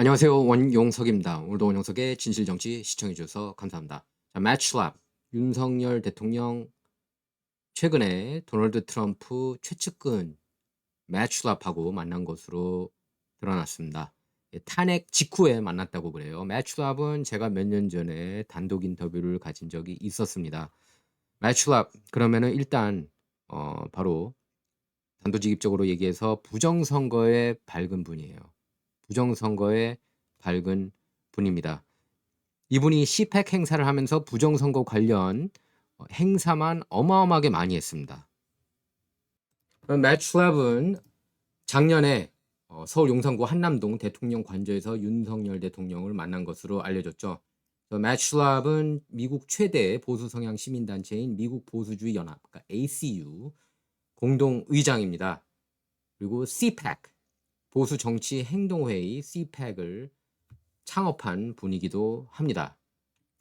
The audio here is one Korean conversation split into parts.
안녕하세요. 원용석입니다. 오늘도 원용석의 진실정치 시청해주셔서 감사합니다. 자, 매치랍. 윤석열 대통령 최근에 도널드 트럼프 최측근 매치랍하고 만난 것으로 드러났습니다. 예, 탄핵 직후에 만났다고 그래요. 매치랍은 제가 몇 년 전에 단독 인터뷰를 가진 적이 있었습니다. 매치랍 그러면은 일단 어, 바로 단도직입적으로 얘기해서 부정선거에 밝은 분이에요. 부정선거에 밝은 분입니다. 이분이 CPEC 행사를 하면서 부정선거 관련 어, 행사만 어마어마하게 많이 했습니다. 매출랩은 작년에 어, 서울 용산구 한남동 대통령 관저에서 윤석열 대통령을 만난 것으로 알려졌죠. 매출랩은 미국 최대 보수 성향 시민단체인 미국 보수주의 연합, 그러니까 ACU 공동 의장입니다. 그리고 CPEC 보수 정치 행동회의 CPEC을 창업한 분이기도 합니다.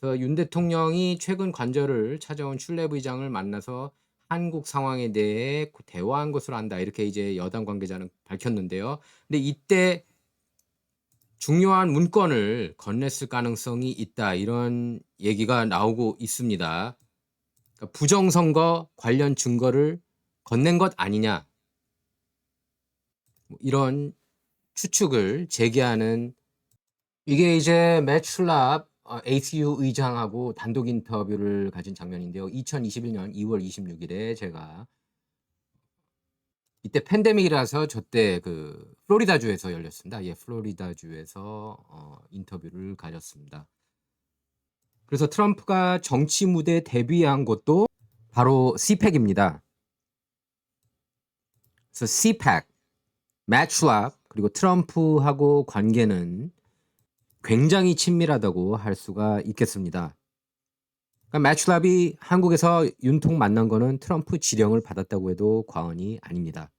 윤 대통령이 최근 관저를 찾아온 출랩 의장을 만나서 한국 상황에 대해 대화한 것으로 안다 이렇게 이제 여당 관계자는 밝혔는데요. 근데 이때 중요한 문건을 건넸을 가능성이 있다 이런 얘기가 나오고 있습니다. 그러니까 부정선거 관련 증거를 건넨 것 아니냐 뭐 이런 추측을 제기하는 이게 이제 매출랍 어, ACU 의장하고 단독 인터뷰를 가진 장면인데요. 2021년 2월 26일에 제가 이때 팬데믹이라서 저때 그 플로리다주에서 열렸습니다. 예, 플로리다주에서 어, 인터뷰를 가졌습니다. 그래서 트럼프가 정치 무대 데뷔한 곳도 바로 CPEC입니다. 그래서 CPEC, 매출랍 그리고 트럼프하고 관계는 굉장히 친밀하다고 할 수가 있겠습니다. 그러니까 매출랍이 한국에서 윤통 만난 거는 트럼프 지령을 받았다고 해도 과언이 아닙니다.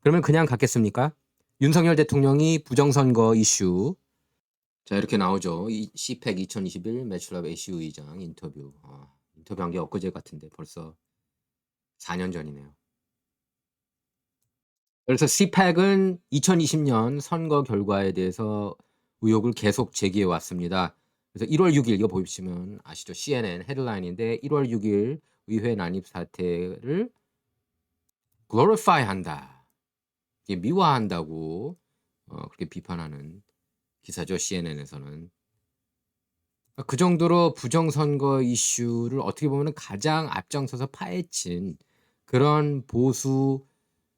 그러면 그냥 갔겠습니까? 윤석열 대통령이 부정선거 이슈 자 이렇게 나오죠. 이 CPEC 2021 매출랍 ACU 의장 인터뷰 아, 인터뷰한 게 엊그제 같은데 벌써 4년 전이네요. 그래서 CPEC은 2020년 선거 결과에 대해서 의혹을 계속 제기해 왔습니다. 그래서 1월 6일 이거 보시면 아시죠? CNN 헤드라인인데 1월 6일 의회 난입 사태를 glorify 한다. 미화한다고 어, 그렇게 비판하는 기사죠. CNN에서는. 그 정도로 부정선거 이슈를 어떻게 보면 가장 앞장서서 파헤친 그런 보수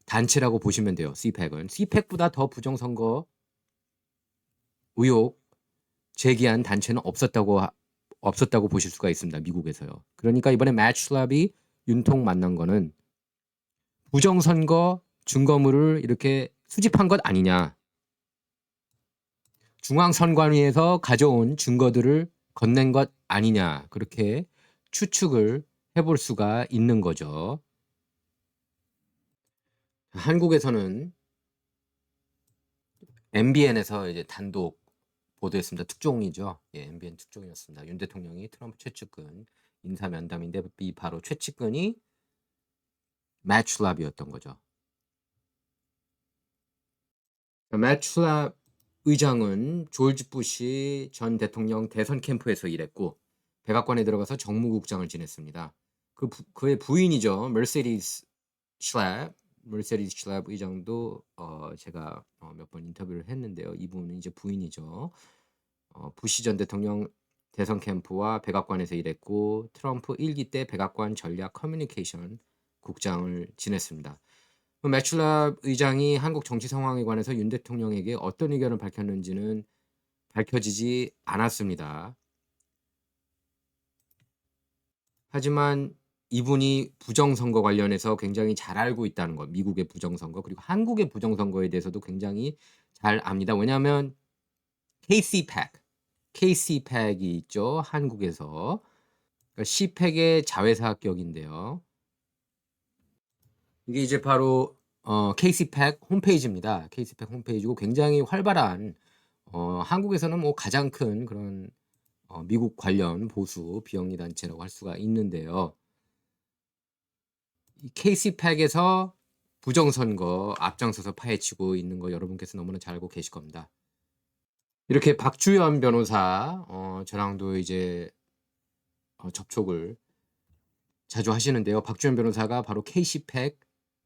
단체라고 보시면 돼요. CPEC은. CPEC보다 더 부정선거 의혹 제기한 단체는 없었다고 없었다고 보실 수가 있습니다. 미국에서요. 그러니까 이번에 매출랍이 윤통 만난 거는 부정선거 증거물을 이렇게 수집한 것 아니냐. 중앙선관위에서 가져온 증거들을 건넨 것 아니냐. 그렇게 추측을 해볼 수가 있는 거죠. 한국에서는 MBN에서 이제 단독 보도했습니다. 특종이죠. 예, MBN 특종이었습니다. 윤 대통령이 트럼프 최측근 인사 면담인데 이 바로 최측근이 매출랍이었던 거죠. 매출랍 의장은 조지 부시 전 대통령 대선 캠프에서 일했고 백악관에 들어가서 정무국장을 지냈습니다. 그 부, 그의 부인이죠. 멀세디스 슐랩 멀세디스 슐랩 의장도 어, 제가 어, 몇 번 인터뷰를 했는데요. 이분은 이제 부인이죠. 어, 부시 전 대통령 대선 캠프와 백악관에서 일했고 트럼프 1기 때 백악관 전략 커뮤니케이션 국장을 지냈습니다. 매출랍 의장이 한국 정치 상황에 관해서 윤 대통령에게 어떤 의견을 밝혔는지는 밝혀지지 않았습니다. 하지만 이분이 부정선거 관련해서 굉장히 잘 알고 있다는 것, 미국의 부정선거 그리고 한국의 부정선거에 대해서도 굉장히 잘 압니다. 왜냐하면 KCPAC, KCPAC이 있죠. 한국에서. 그러니까 CPAC의 자회사 격인데요. 이게 이제 바로 어, KCPAC 홈페이지입니다. KCPAC 홈페이지고 굉장히 활발한 어, 한국에서는 뭐 가장 큰 그런 어, 미국 관련 보수 비영리 단체라고 할 수가 있는데요. 이 KCPAC에서 부정선거 앞장서서 파헤치고 있는 거 여러분께서 너무나 잘 알고 계실 겁니다. 이렇게 박주연 변호사 어 저랑도 이제 어 접촉을 자주 하시는데요. 박주연 변호사가 바로 K시팩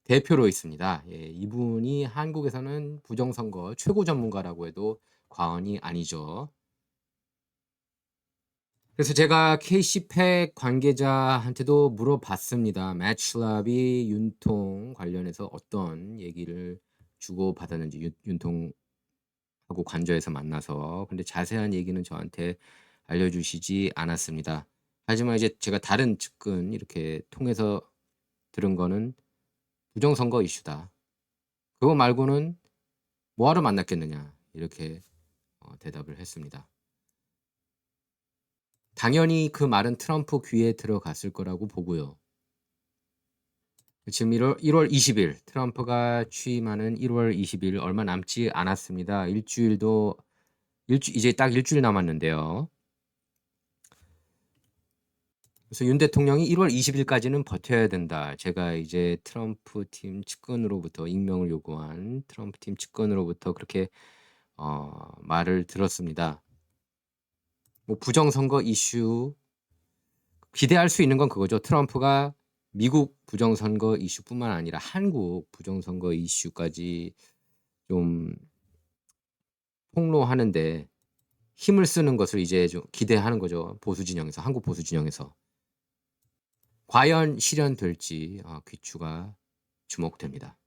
대표로 있습니다. 예 이분이 한국에서는 부정선거 최고 전문가라고 해도 과언이 아니죠. 그래서 제가 K시팩 관계자한테도 물어봤습니다. 매치랍이 윤통 관련해서 어떤 얘기를 주고 받았는지 윤 윤통하고 관저에서 만나서. 근데 자세한 얘기는 저한테 알려주시지 않았습니다. 하지만 이제 제가 다른 측근 이렇게 통해서 들은 거는 "부정선거 이슈다. 그거 말고는 뭐하러 만났겠느냐." 이렇게 어 대답을 했습니다. 당연히 그 말은 트럼프 귀에 들어갔을 거라고 보고요. 지금 1월 1월 20일 트럼프가 취임하는 1월 20일 얼마 남지 않았습니다. 일주일도 일주 이제 딱 일주일 남았는데요. 그래서 윤 대통령이 1월 20일까지는 버텨야 된다. 제가 이제 트럼프 팀 측근으로부터 익명을 요구한 트럼프 팀 측근으로부터 그렇게 어 말을 들었습니다. 뭐 부정선거 이슈 기대할 수 있는 건 그거죠. 트럼프가 미국 부정선거 이슈뿐만 아니라 한국 부정선거 이슈까지 좀 폭로하는 데 힘을 쓰는 것을 이제 좀 기대하는 거죠. 보수 진영에서 한국 보수 진영에서. 과연 실현될지 어 귀추가 주목됩니다.